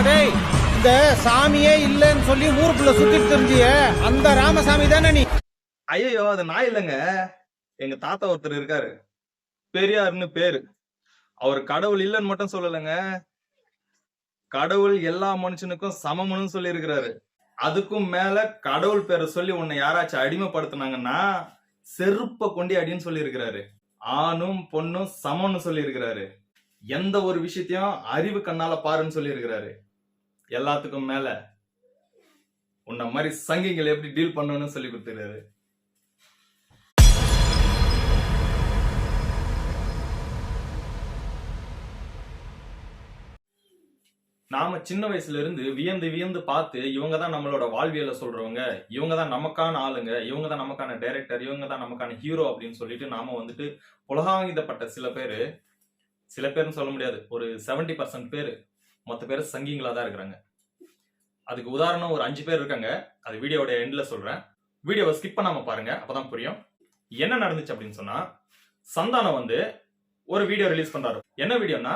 டேய்? இந்த சாமியே இல்லைன்னு சொல்லி ஊருக்குள்ள சுத்திட்டு தெரிஞ்சிய. அந்த ராமசாமி தானே நீ? ஐயோ அது நான் இல்லைங்க. எங்க தாத்தா ஒருத்தர் இருக்காரு. பெரியார்னு பேரு. அவர் கடவுள் இல்லைன்னு மட்டும் சொல்லலைங்க. கடவுள் எல்லா மனுஷனுக்கும் சமம்னு சொல்லி இருக்கிறாரு அதுக்கும் மேல கடவுள் பேரை சொல்லி உன்னை யாராச்சும் அடிமைப்படுத்தினாங்கன்னா செருப்ப கொண்டி அடின்னு சொல்லி இருக்கிறாரு ஆணும் பொண்ணும் சமம்னு சொல்லி இருக்கிறாரு எந்த ஒரு விஷயத்தையும் அறிவு கண்ணால பாருன்னு சொல்லி இருக்கிறாரு எல்லாத்துக்கும் மேல உன்ன மாதிரி சங்கிகள் எப்படி டீல் பண்ணணும்னு சொல்லி கொடுத்துருக்காரு. நாம சின்ன வயசுல இருந்து வியந்து வியந்து பார்த்து இவங்க தான் நம்மளோட வாழ்வியலை சொல்றவங்க. இவங்க தான் நமக்கான ஆளுங்க. இவங்க தான் நமக்கான டைரக்டர் இவங்க தான் நமக்கான ஹீரோ அப்படின்னு சொல்லிட்டு நாம வந்துட்டு உலகாங்கிதப்பட்ட சில பேர் சில பேர்னு சொல்ல முடியாது. ஒரு 70% பர்சன்ட் பேர் மொத்த பேர் சங்கிங்களா தான் இருக்கிறாங்க. அதுக்கு உதாரணம் ஒரு அஞ்சு பேர் இருக்காங்க. அது வீடியோட எண்ட்ல சொல்றேன். வீடியோவை ஸ்கிப் பண்ணாம பாருங்க அப்பதான் புரியும். என்ன நடந்துச்சு அப்படின்னு சொன்னா சந்தானம் வந்து ஒரு வீடியோ ரிலீஸ் பண்றாரு. என்ன வீடியோனா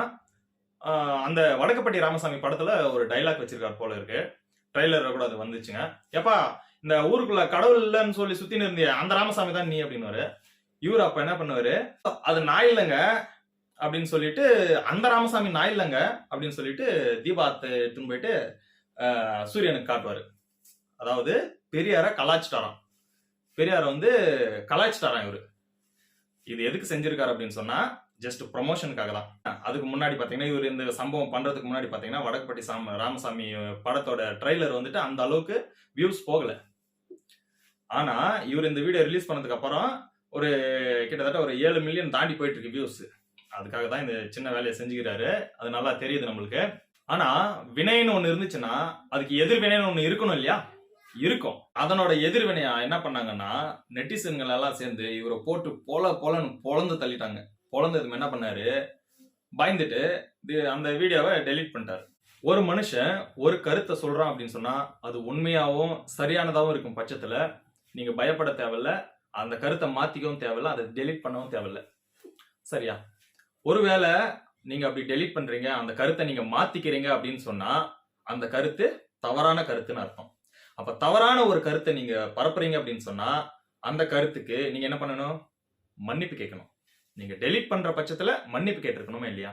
அந்த வடக்கப்பட்டி ராமசாமி படத்துல ஒரு டைலாக் வச்சிருக்காரு போல இருக்கு. ட்ரைலர் கூட அது வந்துச்சுங்க. எப்பா இந்த ஊருக்குள்ள கடவுள் இல்லைன்னு சொல்லி சுத்தின்னு இருந்திய அந்த ராமசாமி தான் நீ அப்படின்னு இவர் அப்ப என்ன பண்ணுவாரு அது நான் இல்லைங்க அப்படின்னு சொல்லிட்டு அந்த ராமசாமி நான் இல்லைங்க அப்படின்னு சொல்லிட்டு தீபாத்தை எடுத்துன்னு போயிட்டு சூரியனுக்கு காட்டுவாரு. அதாவது பெரியாரை கலாச்சிட்டாராம் பெரியாரை வந்து கலாச்சிட்டாராம் இவர். இது எதுக்கு செஞ்சிருக்காரு அப்படின்னு சொன்னா ஜஸ்ட் ப்ரொமோஷனுக்காக தான். அதுக்கு முன்னாடி பார்த்தீங்கன்னா இவர் இந்த சம்பவம் பண்றதுக்கு முன்னாடி பார்த்தீங்கன்னா வடக்குப்பட்டி சாம ராமசாமி படத்தோட ட்ரைலர் வந்துட்டு அந்த அளவுக்கு வியூஸ் போகல. ஆனா இவர் இந்த வீடியோ ரிலீஸ் பண்ணதுக்கு அப்புறம் ஒரு கிட்டத்தட்ட ஒரு ஏழு மில்லியன் தாண்டி போயிட்டு இருக்கு வியூஸ் அதுக்காக தான் இந்த சின்ன வேலையை செஞ்சுக்கிறாரு. அது நல்லா தெரியுது நம்மளுக்கு. ஆனா வினைன்னு ஒண்ணு இருந்துச்சுன்னா அதுக்கு எதிர்வினைன்னு ஒண்ணு இருக்கணும் இல்லையா? இருக்கும். அதனோட எதிர்வினையா என்ன பண்ணாங்கன்னா நெட்டிசன்கள் எல்லாம் சேர்ந்து இவரை போட்டு பொல பொலன்னு பொழந்து தள்ளிட்டாங்க. பொழந்ததும் என்ன பண்ணாரு? பயந்துட்டு அந்த வீடியோவை டெலீட் பண்ணிட்டாரு. ஒரு மனுஷன் ஒரு கருத்தை சொல்றான் அப்படின்னு சொன்னா அது உண்மையாகவும் சரியானதாகவும் இருக்கும் பட்சத்துல. நீங்க பயப்பட தேவையில்ல. அந்த கருத்தை மாத்திக்கவும் தேவையில்ல. அதை டெலீட் பண்ணவும் தேவையில்ல. சரியா? ஒருவேளை நீங்க அப்படி டெலீட் பண்றீங்க அந்த கருத்தை நீங்க மாத்திக்கிறீங்க அப்படின்னு சொன்னா அந்த கருத்து தவறான கருத்துன்னு அர்த்தம். அப்ப தவறான ஒரு கருத்தை நீங்க பரப்புறீங்க அப்படின்னு சொன்னா அந்த கருத்துக்கு நீங்க என்ன பண்ணணும்? மன்னிப்பு கேட்கணும். நீங்க டெலீட் பண்ற பட்சத்துல மன்னிப்பு கேட்டிருக்கணுமே இல்லையா?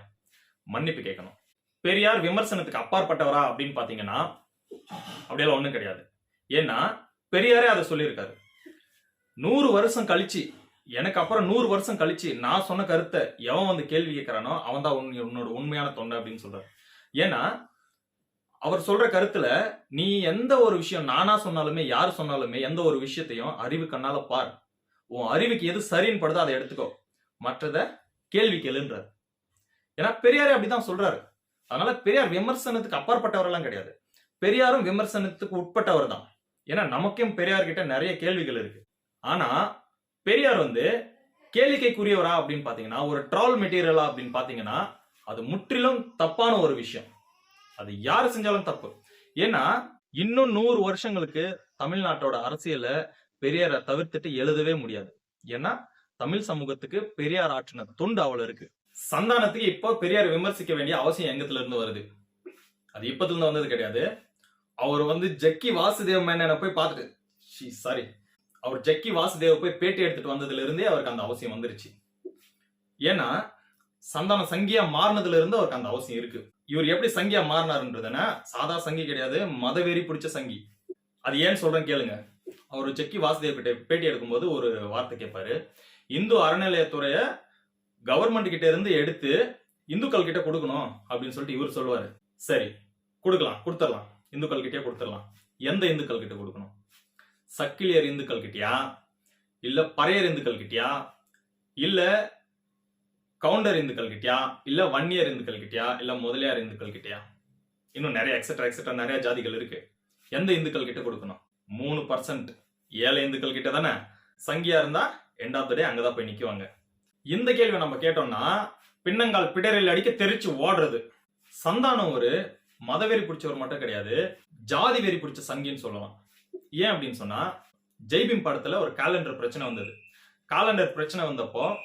மன்னிப்பு கேட்கணும். பெரியார் விமர்சனத்துக்கு அப்பாற்பட்டவரா அப்படின்னு பாத்தீங்கன்னா அப்படியெல்லாம் ஒண்ணும் கிடையாது. ஏன்னா பெரியாரே அதை சொல்லியிருக்காரு. நூறு வருஷம் கழிச்சு எனக்கு அப்புறம் நூறு வருஷம் கழிச்சு நான் சொன்ன கருத்தை எவன் வந்து கேள்வி கேட்கிறானோ அவன் தான் உன்னோட உண்மையான தொண்டை அப்படின்னு சொல்றாரு. ஏன்னா அவர் சொல்ற கருத்துல நீ எந்த ஒரு விஷயம் நானா சொன்னாலுமே யார் சொன்னாலுமே எந்த ஒரு விஷயத்தையும் அறிவு கண்ணால பார். உன் அறிவுக்கு எது சரின்னு படுதோ அதை எடுத்துக்கோ. மற்றத கேள்வி கேளுன்றார். ஏன்னா பெரியாரே அப்படிதான் சொல்றாரு. அதனால பெரியார் விமர்சனத்துக்கு அப்பாற்பட்டவரெல்லாம் கிடையாது. பெரியாரும் விமர்சனத்துக்கு உட்பட்டவர் தான் ஏன்னா நமக்கும் பெரியார்கிட்ட நிறைய கேள்விகள் இருக்கு. ஆனா பெரியார் வந்து கேளிக்கைக்குரியவரா அப்படின்னு பார்த்தீங்கன்னா ஒரு ட்ரால் மெட்டீரியலா அப்படின்னு பார்த்தீங்கன்னா அது முற்றிலும் தப்பான ஒரு விஷயம். அது யார் செஞ்சாலும் தப்பு. ஏன்னா இன்னும் நூறு வருஷங்களுக்கு தமிழ்நாட்டோட அரசியல பெரியாரை தவிர்த்துட்டு எழுதவே முடியாது. ஏன்னா தமிழ் சமூகத்துக்கு பெரியார் ஆற்றின தொண்டு அவ்வளவு இருக்கு சந்தானத்துக்கு இப்போ பெரியார் விமர்சிக்க வேண்டிய அவசியம் எங்கத்துல இருந்து வருது? அது இப்பத்துல இருந்து வந்தது கிடையாது. அவர் வந்து ஜக்கி வாசுதேவ் மேனனை போய் பார்த்துட்டு சாரி அவர் ஜக்கி வாசுதேவ போய் பேட்டி எடுத்துட்டு வந்ததுல இருந்தே அவருக்கு அந்த அவசியம் வந்துருச்சு. ஏன்னா சந்தான சங்கியா மாறினதுல இருந்து அவருக்கு அந்த அவசியம் இருக்கு. இவர் எப்படி சங்கியா மாறினாருன்றதுன்னா சாதா சங்கி கிடையாது மதவெறி பிடிச்ச சங்கி. அது ஏன்னு சொல்றேன் கேளுங்க. அவர் ஜக்கி வாசுதேவ் கிட்ட பேட்டி எடுக்கும்போது ஒரு வார்த்தை கேட்பாரு இந்து அறநிலையத்துறைய கவர்மெண்ட் கிட்ட இருந்து எடுத்து இந்துக்கள் கிட்ட கொடுக்கணும் அப்படின்னு சொல்லிட்டு இவர் சொல்லுவாரு. சரி கொடுக்கலாம் கொடுத்துடலாம். இந்துக்கள் கிட்டே கொடுத்துடலாம். எந்த இந்துக்கள் கிட்ட கொடுக்கணும்? சக்கிலியர் இந்துக்கள் கிட்டயா? இல்ல பறையர் இந்துக்கள் கிட்டயா? இல்ல கவுண்டர் இந்துக்கள் கிட்டயா? இல்ல வன்னியர் இந்துக்கள் கிட்டயா? இல்ல முதலியார் இந்துக்கள் கிட்டயா? இன்னும் நிறைய எக்ஸட்ரா எக்ஸெட்ரா நிறைய ஜாதிகள் இருக்கு. எந்த இந்துக்கள் கிட்ட கொடுக்கணும்? மூணு பர்சன்ட் ஏழை இந்துக்கள் கிட்ட தானே? சங்கியா இருந்தா எண்ட் ஆஃப் த டே அங்கதான் போய் நிக்குவாங்க. இந்த கேள்வி நம்ம கேட்டோம்னா பின்னங்கால் பிடரில் அடிக்க தெரிச்சு ஓடுறது. சந்தானம் ஒரு மதவெறி பிடிச்சவர் மட்டும் கிடையாது ஜாதி வெறி பிடிச்ச சங்கின்னு சொல்லலாம். ஏன் அப்படின்னு சொன்னா ஜெய்பீம் படத்துல ஒரு காலண்டர் பிரச்சனை வந்தது. காலண்டர் பிரச்சனை வந்தப்போ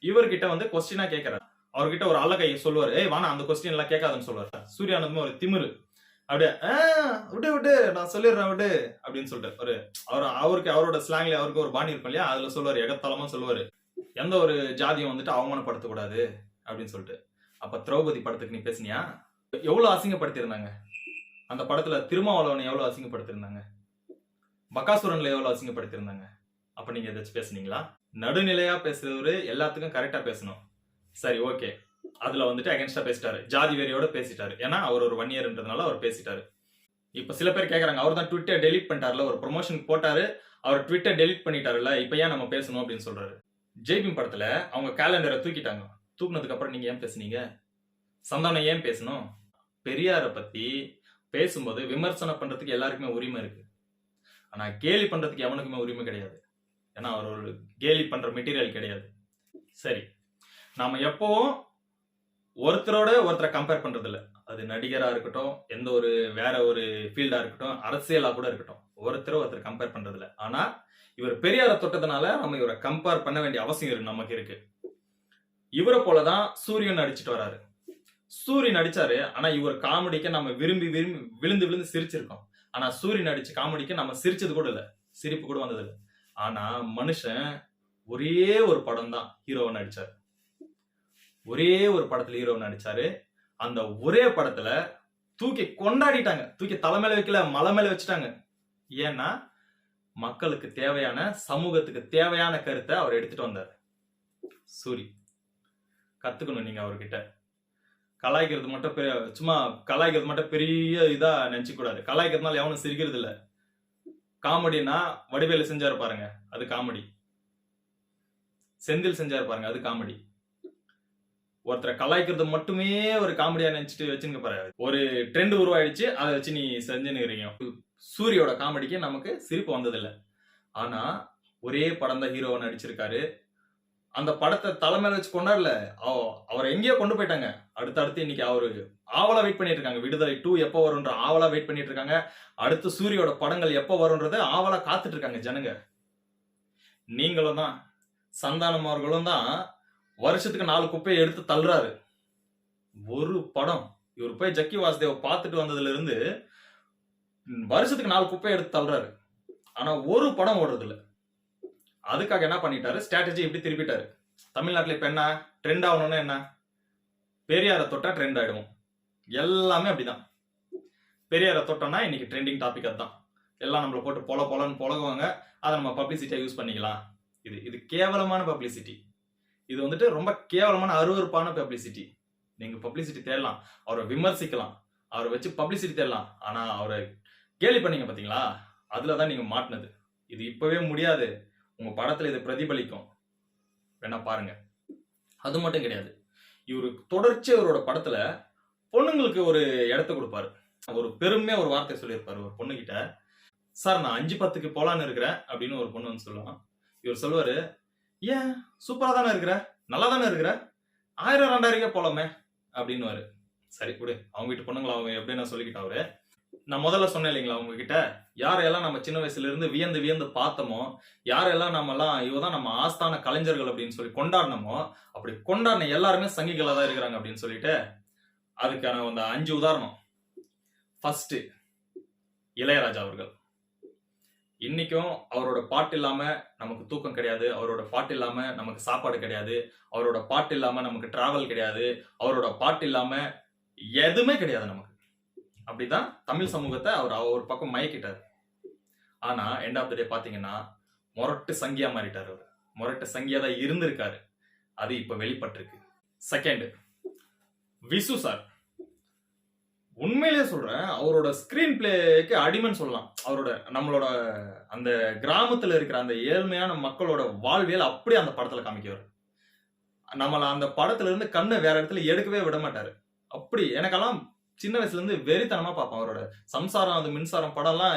இவர்கிட்ட வந்து கொஸ்டினா கேட்கறாரு அவர்கிட்ட ஒரு அழகை சொல்லுவாரு ஏய் வாணா அந்த கொஸ்டின் எல்லாம் கேட்காதுன்னு சொல்லுவாரு. சூர்யானந்தமே ஒரு திமிரு. அப்படியே "ஆ, விடு விடு நான் சொல்லிடுறேன் விடு அப்படின்னு சொல்லிட்டு. ஒரு அவர் அவருக்கு அவரோட ஸ்லாங்ல அவருக்கு ஒரு பாணி இருக்கும் இல்லையா? அதுல சொல்லுவாரு எகத்தலமா சொல்லுவாரு. எந்த ஒரு ஜாதியும் வந்துட்டு அவமானப்படுத்தக்கூடாது அப்படின்னு சொல்லிட்டு. அப்ப திரௌபதி படத்துக்கு நீ பேசுனியா? எவ்வளவு அசிங்கப்படுத்தியிருந்தாங்க? அந்த படத்துல திருமாவளவனை எவ்வளவு அசிங்கப்படுத்தியிருந்தாங்க? பக்காசுரன்ல எவ்வளவு அசிங்கப்படுத்திருந்தாங்க அப்ப நீங்க ஏதாச்சும் பேசுனீங்களா? நடுநிலையா பேசுறவரு எல்லாத்துக்கும் கரெக்டா பேசணும். சரி ஓகே அதுல வந்துட்டு அகேன்ஸ்டா பேசிட்டாரு. ஜாதி வெறியோட பேசிட்டாரு. ஏன்னா அவர் ஒரு ஒன் இயர்ன்றதுனால அவர் பேசிட்டாரு. இப்ப சில பேர் கேக்குறாங்க அவர் தான் ட்விட்டர் டெலிட் பண்ணிட்டாருல ஒரு ப்ரொமோஷன் போட்டாரு அவர் ட்விட்டர் டெலிட் பண்ணிட்டாருல இப்ப ஏன் நம்ம பேசணும் அப்படின்னு சொல்றாரு. ஜெய்பிம் படத்துல அவங்க கேலண்டரை தூக்கிட்டாங்க. தூக்குனதுக்கு அப்புறம் நீங்க ஏன் பேசுனீங்க? சந்தானம் ஏன் பேசணும்? பெரியார பத்தி பேசும்போது விமர்சனம் பண்றதுக்கு எல்லாருக்குமே உரிமை இருக்கு. ஆனால் கேலி பண்ணுறதுக்கு எவனுக்குமே உரிமை கிடையாது. ஏன்னா அவர் ஒரு கேலி பண்ணுற மெட்டீரியல் கிடையாது. சரி. நாம் எப்போவும் ஒருத்தரோட ஒருத்தரை கம்பேர் பண்ணுறதில்ல அது நடிகராக இருக்கட்டும் எந்த ஒரு வேற ஒரு ஃபீல்டாக இருக்கட்டும் அரசியலாக கூட இருக்கட்டும். ஒருத்தரை ஒருத்தர் கம்பேர் பண்ணுறதில்ல ஆனால் இவர் பெரியாரை தொட்டதுனால நம்ம இவரை கம்பேர் பண்ண வேண்டிய அவசியம் இருக்கு நமக்கு இருக்கு. இவரை போலதான் சூரியன் நடிச்சிட்டு வராரு. சூரியன் நடிச்சாரு ஆனா இவர் காமெடிக்க நம்ம விரும்பி விரும்பி விழுந்து விழுந்து சிரிச்சிருக்கோம். ஆனா சூரியன் அடிச்சு காமெடிக்கு நம்ம சிரிச்சது கூட இல்ல. சிரிப்பு கூட வந்தது இல்லை. ஆனா மனுஷன் ஒரே ஒரு படம் தான் ஹீரோவை நடிச்சாரு. ஒரே ஒரு படத்துல ஹீரோ நடிச்சாரு. அந்த ஒரே படத்துல தூக்கி கொண்டாடிட்டாங்க. தூக்கி தலை வைக்கல மலை மேல வச்சுட்டாங்க. ஏன்னா மக்களுக்கு தேவையான சமூகத்துக்கு தேவையான கருத்தை அவர் எடுத்துட்டு வந்தார். சூரி கத்துக்கணும் நீங்க அவர்கிட்ட. கலாய்க்கிறது மட்டும் பெரிய- சும்மா கலாய்க்கிறது மட்டும் பெரிய இதா நினைச்சுக்க கூடாது. கலாய்க்கிறதுனால எவனும் சிரிக்கிறது இல்ல. காமெடினா வடிவேலு செஞ்சாரு பாருங்க அது காமெடி. செந்தில் செஞ்சாரு பாருங்க அது காமெடி. ஒருத்தரை கலாய்க்கிறது மட்டுமே ஒரு காமெடியா நினைச்சிட்டு வச்சுன்னு பாரு. ஒரு ட்ரெண்ட் உருவாயிடுச்சு அதை வச்சு நீ செஞ்சுன்னு சூரியோட காமெடிக்கு நமக்கு சிரிப்பு வந்ததில்ல. ஆனா ஒரே படம் தான் ஹீரோவை நடிச்சிருக்காரு. அந்த படத்தை தலைமையில வச்சு கொண்டாடல. அவ- அவரை எங்கேயோ கொண்டு போயிட்டாங்க. அடுத்தடுத்து இன்னைக்கு அவரு ஆவலா வெயிட் பண்ணிட்டு இருக்காங்க. விடுதலை டூ எப்போ வரும்ன்ற ஆவலா வெயிட் பண்ணிட்டு இருக்காங்க. அடுத்து சூரியோட படங்கள் எப்போ வரும்ன்றத ஆவலா காத்துட்டு இருக்காங்க ஜனங்க. நீங்களும் தான் சந்தானம் அவர்களும் தான் வருஷத்துக்கு நாலு குப்பையை எடுத்து தள்ளுறாரு. ஒரு படம். இவர் போய் ஜக்கி வாசுதேவ பார்த்துட்டு வந்ததுல இருந்து வருஷத்துக்கு நாலு குப்பையை எடுத்து தள்ளுறாரு. ஆனா ஒரு படம் ஓடுறது அதுக்காக என்ன பண்ணிட்டாரு? ஸ்ட்ராட்டஜி இப்படி திருப்பிட்டாரு. தமிழ்நாட்டில் இப்போ என்ன? ட்ரெண்ட் ஆகணும்னா என்ன? பெரியாரை தொட்டா ட்ரெண்ட் ஆகிடும் எல்லாமே அப்படிதான். பெரியாரை தொட்டோம்னா இன்னைக்கு ட்ரெண்டிங் டாபிக் அதுதான். எல்லாம் நம்மளை போட்டு பொல பொலன்னு பொழகுவாங்க அதை நம்ம பப்ளிசிட்டியாக யூஸ் பண்ணிக்கலாம். இது இது கேவலமான பப்ளிசிட்டி இது வந்துட்டு ரொம்ப கேவலமான அருவருப்பான பப்ளிசிட்டி நீங்கள் பப்ளிசிட்டி தேடலாம். அவரை விமர்சிக்கலாம். அவரை வச்சு பப்ளிசிட்டி தேடலாம். ஆனால் அவரை கேலி பண்ணீங்க பார்த்தீங்களா அதில் தான் நீங்கள் மாட்டினது. இது இப்போவே முடியாது. உங்கள் படத்தில் இது பிரதிபலிக்கும். வேணா பாருங்க. அது மட்டும் கிடையாது. இவர் தொடர்ச்சி அவரோட படத்துல பொண்ணுங்களுக்கு ஒரு இடத்த கொடுப்பாரு. ஒரு பெருமையா ஒரு வார்த்தை சொல்லியிருப்பாரு ஒரு பொண்ணுகிட்ட. சார் நான் அஞ்சு பத்துக்கு போலான்னு இருக்கிறேன் அப்படின்னு ஒரு பொண்ணு வந்து சொல்லுவான். இவர் சொல்லுவாரு ஏன்? சூப்பரா தானே இருக்கிற? நல்லா தானே இருக்கிற? ஆயிரம் ரெண்டாயிரம் போலாமே அப்படின்னு சரி கொடு அவங்க வீட்டு பொண்ணுங்களை அவங்க எப்படின்னு சொல்லிக்கிட்டா அவரு நான் முதல்ல சொன்னேன் இல்லைங்களா உங்ககிட்ட? யாரையெல்லாம் நம்ம சின்ன வயசுல இருந்து வியந்து வியந்து பார்த்தோமோ யாரெல்லாம் நம்ம எல்லாம் இவதான் நம்ம ஆஸ்தான கலைஞர்கள் அப்படின்னு சொல்லி கொண்டாடினோமோ அப்படி கொண்டாடின எல்லாருமே சங்கிகளாக தான் இருக்கிறாங்க அப்படின்னு சொல்லிட்டு அதுக்கான அந்த அஞ்சு உதாரணம். ஃபர்ஸ்ட் இளையராஜா அவர்கள். இன்னைக்கும் அவரோட பாட்டு இல்லாம நமக்கு தூக்கம் கிடையாது அவரோட பாட்டு இல்லாம நமக்கு சாப்பாடு கிடையாது அவரோட பாட்டு இல்லாம நமக்கு டிராவல் கிடையாது அவரோட பாட்டு இல்லாம எதுவுமே கிடையாது நமக்கு. அப்படிதான் தமிழ் சமூகத்தை அவர் ஒரு பக்கம் மயக்கிட்டாரு. ஆனா எண்ட் ஆஃப் த டே பாத்தீங்கன்னா மொரட்டு சங்கியா மாறிட்டார் அவர். மொரட்டு சங்கியா தான் இருந்திருக்காரு. அது இப்ப வெளிப்பட்டிருக்கு. செகண்ட் விசு சார் உண்மையிலேயே சொல்றேன் அவரோட ஸ்கிரீன் பிளேக்கு அடிமன் சொல்லலாம். அவரோட நம்மளோட அந்த கிராமத்துல இருக்கிற அந்த ஏழ்மையான மக்களோட வாழ்வியல் அப்படியே அந்த படத்துல காமிக்கவர். நம்மள அந்த படத்துல இருந்து கண்ணை வேற இடத்துல எடுக்கவே விட மாட்டாரு. அப்படி எனக்கெல்லாம் சின்ன வயசுல இருந்து வெறித்தனமா பார்ப்பேன் அவரோட. சம்சாரம் அது மின்சாரம் படம்லாம்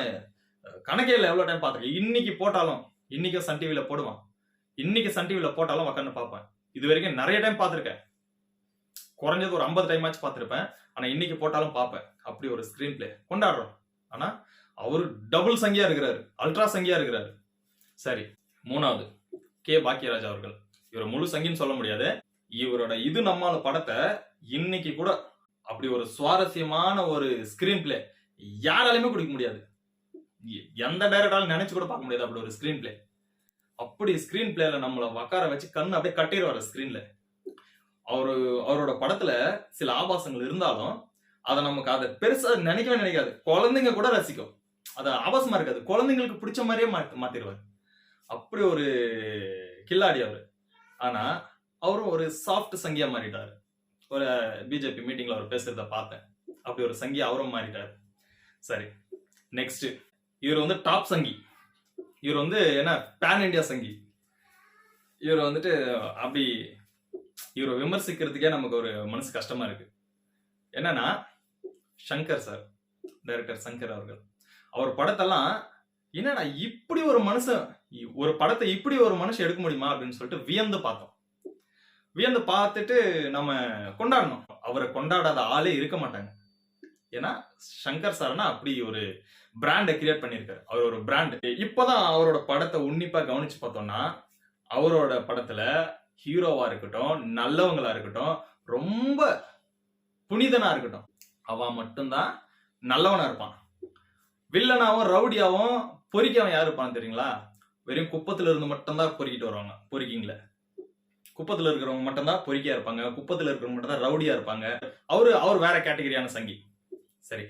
கணக்கே இல்லை. எவ்வளோ டைம் பார்த்துருக்கேன். இன்னைக்கு போட்டாலும் இன்னைக்கு சன் டிவியில் போடுவான். இன்னைக்கு சன் டிவியில் போட்டாலும் உட்காந்து பார்ப்பேன். இது வரைக்கும் நிறைய டைம் பார்த்துருக்கேன். குறைஞ்சது ஒரு ஐம்பது டைம் ஆச்சு பார்த்துருப்பேன். ஆனா இன்னைக்கு போட்டாலும் பார்ப்பேன். அப்படி ஒரு ஸ்கிரீன் பிளே கொண்டாடுறோம். ஆனா அவரு டபுள் சங்கியா இருக்கிறாரு. அல்ட்ரா சங்கியா இருக்கிறாரு. சரி மூணாவது. கே. பாக்கியராஜ் அவர்கள். இவரை முழு சங்கின்னு சொல்ல முடியாது. இவரோட இது நம்மால படத்தை இன்னைக்கு கூட அப்படி ஒரு சுவாரஸ்யமான ஒரு ஸ்கிரீன் பிளே யாராலையுமே பிடிக்க முடியாது. எ- எந்த டைரக்டாலும் நினைச்சு கூட பார்க்க முடியாது அப்படி ஒரு ஸ்கிரீன் பிளே அப்படி ஸ்கிரீன் பிளேல நம்மள உக்கார வச்சு கண்ணு அப்படியே கட்டிடுவாரு ஸ்கிரீன்ல அவரு அவரோட படத்துல சில ஆபாசங்கள் இருந்தாலும் அதை நமக்கு அதை பெருசா நினைக்கவே நினைக்காது. குழந்தைங்க கூட ரசிக்கும். அது ஆபாசமா இருக்காது. குழந்தைங்களுக்கு பிடிச்ச மாதிரியே மாத்தி மாத்திருவாரு. அப்படி ஒரு கில்லாடி அவரு. ஆனா அவரும் ஒரு சாஃப்ட் சங்கியா மாறிட்டாரு. ஒரு பிஜேபி மீட்டிங்ல அவர் பேசுறத பார்த்தேன். அப்படி ஒரு சங்கி அவரும் மாறிட்டாரு. சரி நெக்ஸ்ட் இவர் வந்து டாப் சங்கி. இவர் வந்து என்ன பேன் இண்டியா சங்கி. இவர் வந்துட்டு அப்படி இவரை விமர்சிக்கிறதுக்கே நமக்கு ஒரு மனசு கஷ்டமா இருக்கு. என்னன்னா சங்கர் சார் டைரக்டர் சங்கர் அவர்கள். அவர் படத்தெல்லாம் என்னடா இப்படி ஒரு மனுஷன் இ- ஒரு படத்தை இப்படி ஒரு மனுஷன் எடுக்க முடியுமா? அப்படின்னு சொல்லிட்டு வியந்து பார்த்தோம். வியந்து பார்த்துட்டு நம்ம கொண்டாடணும். அவரை கொண்டாடாத ஆளே இருக்க மாட்டாங்க. ஏன்னா சங்கர் சார்னா அப்படி ஒரு பிராண்டை கிரியேட் பண்ணியிருக்காரு. அவர் ஒரு பிராண்ட் இப்போதான் அவரோட படத்தை உன்னிப்பாக கவனிச்சு பார்த்தோம்னா அவரோட படத்துல ஹீரோவா இருக்கட்டும் நல்லவங்களா இருக்கட்டும் ரொம்ப புனிதனா இருக்கட்டும் அவன் மட்டும்தான் நல்லவனா இருப்பான். வில்லனாவும் ரவுடியாவும் பொறிக்கவன் யார் இருப்பான் தெரியுங்களா? வெறும் குப்பத்துல இருந்து மட்டும்தான் பொறுக்கிட்டு வருவாங்க பொறுக்கிங்கள குப்பத்துல இருக்கிறவங்க மட்டும்தான் பொறுக்கியா இருப்பாங்க குப்பத்துல இருக்கிறவங்க மட்டும் தான் ரவுடியா இருப்பாங்க. அவரு அவர் வேற கேட்டகரியான சங்கி. சரி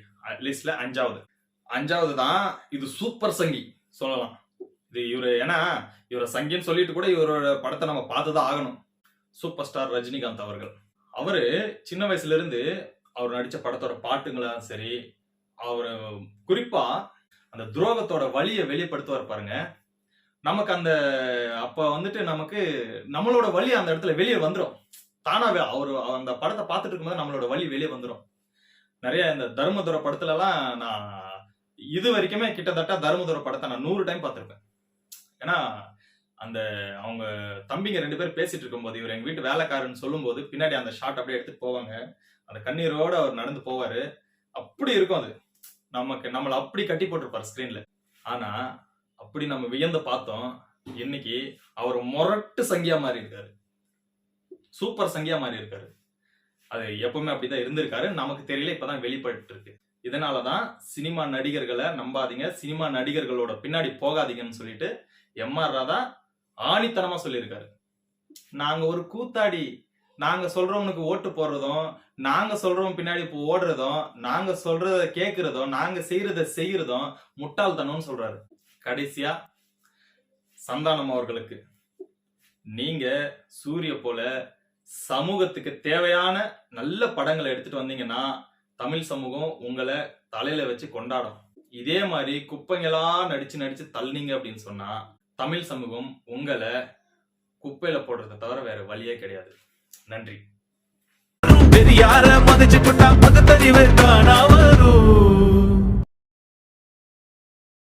லிஸ்ட்ல அஞ்சாவது. அஞ்சாவது தான் இது சூப்பர் சங்கி சொல்லலாம். இது இவரு ஏன்னா இவரை சங்கின்னு சொல்லிட்டு கூட இவரோட படத்தை நம்ம பார்த்துதான் ஆகணும். சூப்பர் ஸ்டார் ரஜினிகாந்த் அவர்கள். அவரு சின்ன வயசுல இருந்து அவர் நடிச்ச படத்தோட பாட்டுங்களா சரி அவர் குறிப்பா அந்த துரோகத்தோட வழியை வெளிப்படுத்துவார் பாருங்க. நமக்கு அந்த அப்ப வந்துட்டு நமக்கு நம்மளோட வழி அந்த இடத்துல வெளியே வந்துடும் தானாவே அவர் அந்த படத்தை பார்த்துட்டு இருக்கும்போது நம்மளோட வழி வெளியே வந்துடும் நிறைய இந்த தர்மதுர படத்துல எல்லாம் நான் இது வரைக்குமே கிட்டத்தட்ட தர்மதுர படத்தை நான் நூறு டைம் பார்த்துருப்பேன். ஏன்னா அந்த அவங்க தம்பிங்க ரெண்டு பேரும் பேசிட்டு இருக்கும்போது இவர் எங்க வீட்டு வேலைக்காரன்னு சொல்லும்போது பின்னாடி அந்த ஷாட் அப்படியே எடுத்துட்டு போவாங்க. அந்த கண்ணீரோட அவர் நடந்து போவாரு. அப்படி இருக்கும் அது. நமக்கு நம்மளை அப்படி கட்டி போட்டிருப்பாரு ஸ்கிரீன்ல ஆனா அப்படி நம்ம வியந்து பார்த்தோம் இன்னைக்கு அவர் முரட்டு சங்கியா மாறி இருக்காரு சூப்பர் சங்கியா மாறி இருக்காரு அது எப்பவுமே அப்படிதான் இருந்திருக்காரு. நமக்கு தெரியல இப்பதான் வெளிப்பட்டு இருக்கு இதனாலதான் சினிமா நடிகர்களை நம்பாதீங்க சினிமா நடிகர்களோட பின்னாடி போகாதீங்கன்னு சொல்லிட்டு எம்ஆர் ராதா ஆணித்தனமா சொல்லியிருக்காரு. நாங்க ஒரு கூத்தாடி நாங்க சொல்றவனுக்கு ஓட்டு போடுறதும் நாங்க சொல்றவன் பின்னாடி இப்போ ஓடுறதும் நாங்க சொல்றத கேக்குறதும் நாங்க செய்யறத செய்யறதும் முட்டாள்தனம்னு சொல்றாரு. கடைசியா சந்தானம் அவர்களுக்கு. நீங்க சூரிய போல சமூகத்துக்கு தேவையான நல்ல படங்களை எடுத்துட்டு வந்தீங்கன்னா தமிழ் சமூகம் உங்களை தலையில வச்சு கொண்டாடும். இதே மாதிரி குப்பைங்களா நடிச்சு நடிச்சு தள்ளினீங்க அப்படின்னு சொன்னா தமிழ் சமூகம் உங்களை குப்பையில போடுறதை தவிர வேற வழியே கிடையாது. நன்றி. பெரியார மதிச்சு